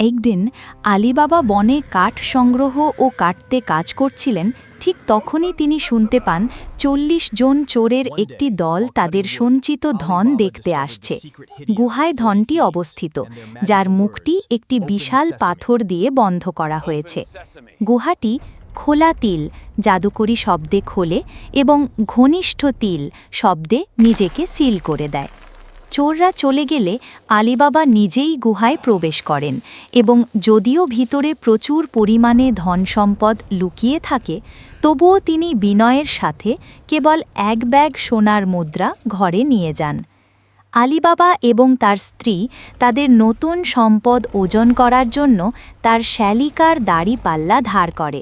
একদিন আলিবাবা বনে কাঠ সংগ্রহ ও কাটতে কাজ করছিলেন ঠিক তখনই তিনি শুনতে পান চল্লিশ জন চোরের একটি দল তাদের সঞ্চিত ধন দেখতে আসছে। গুহায় ধনটি অবস্থিত যার মুখটি একটি বিশাল পাথর দিয়ে বন্ধ করা হয়েছে। গুহাটি খোলা তিল জাদুকরি শব্দে খোলে এবং ঘনিষ্ঠ তিল শব্দে নিজেকে সিল করে দেয়। চোররা চলে গেলে আলিবাবা নিজেই গুহায় প্রবেশ করেন এবং যদিও ভিতরে প্রচুর পরিমাণে ধন সম্পদ লুকিয়ে থাকে, তবুও তিনি বিনয়ের সাথে কেবল এক ব্যাগ সোনার মুদ্রা ঘরে নিয়ে যান। আলিবাবা এবং তার স্ত্রী তাদের নতুন সম্পদ ওজন করার জন্য তার শ্যালিকার দাড়ি পাল্লা ধার করে।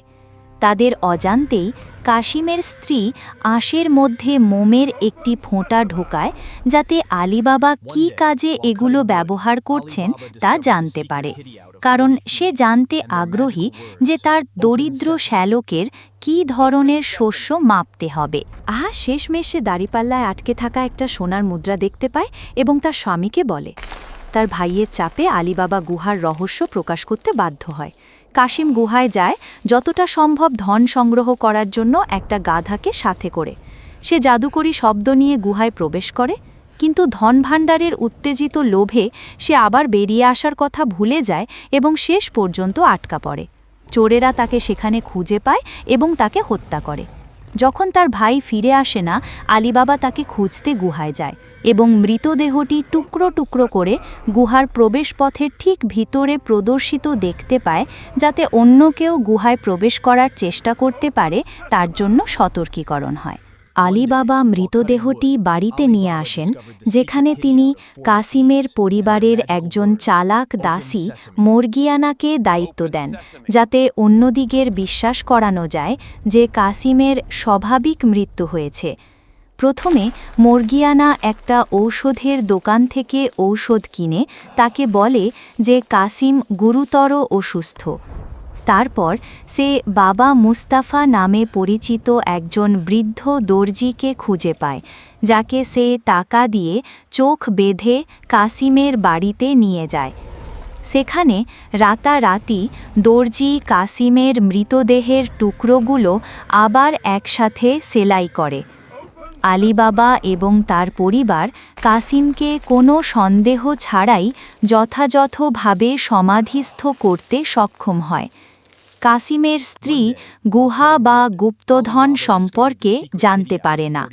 তাদের অজান্তেই কাশিমের স্ত্রী আঁশের মধ্যে মোমের একটি ফোঁটা ঢোকায় যাতে আলিবাবা কি কাজে এগুলো ব্যবহার করছেন তা জানতে পারে। কারণ সে জানতে আগ্রহী যে তার দরিদ্র শ্যালকের কী ধরনের শস্য মাপতে হবে। আহা, শেষমেশে দাড়িপাল্লায় আটকে থাকা একটা সোনার মুদ্রা দেখতে পায় এবং তার স্বামীকে বলে। তার ভাইয়ের চাপে আলিবাবা গুহার রহস্য প্রকাশ করতে বাধ্য হয়। কাশিম গুহায় যায়, যতটা সম্ভব ধন সংগ্রহ করার জন্য একটা গাধাকে সাথে করে। সে জাদুকরী শব্দ নিয়ে গুহায় প্রবেশ করে, কিন্তু ধন ভাণ্ডারের উত্তেজিত লোভে সে আবার বেরিয়ে আসার কথা ভুলে যায় এবং শেষ পর্যন্ত আটকা পড়ে। চোরেরা তাকে সেখানে খুঁজে পায় এবং তাকে হত্যা করে। যখন তার ভাই ফিরে আসে না, আলিবাবা তাকে খুঁজতে গুহায় যায় এবং মৃতদেহটি টুকরো টুকরো করে গুহার প্রবেশপথের ঠিক ভিতরে প্রদর্শিত দেখতে পায়, যাতে অন্য কেউ গুহায় প্রবেশ করার চেষ্টা করতে পারে, তার জন্য সতর্কীকরণ হয়। আলিবাবা মৃতদেহটি বাড়িতে নিয়ে আসেন, যেখানে তিনি কাসিমের পরিবারের একজন চালাক দাসী মর্গিয়ানাকে দায়িত্ব দেন, যাতে অন্যদিগের বিশ্বাস করানো যায় যে কাসিমের স্বাভাবিক মৃত্যু হয়েছে। প্রথমে মর্গিয়ানা একটা ঔষধের দোকান থেকে ঔষধ কিনে তাকে বলে যে কাসিম গুরুতর অসুস্থ। তারপর সে বাবা মুস্তাফা নামে পরিচিত একজন বৃদ্ধ দর্জিকে খুঁজে পায়, যাকে সে টাকা দিয়ে চোখ বেঁধে কাসিমের বাড়িতে নিয়ে যায়। সেখানে রাতারাতি দর্জি কাসিমের মৃতদেহের টুকরোগুলো আবার একসাথে সেলাই করে। আলিবাবা এবং তার পরিবার কাসিমকে কোনো সন্দেহ ছাড়াই যথাযথভাবে সমাধিস্থ করতে সক্ষম হয়। কাসিমের স্ত্রী গুহা বা গুপ্তধন সম্পর্কে জানতে পারে না।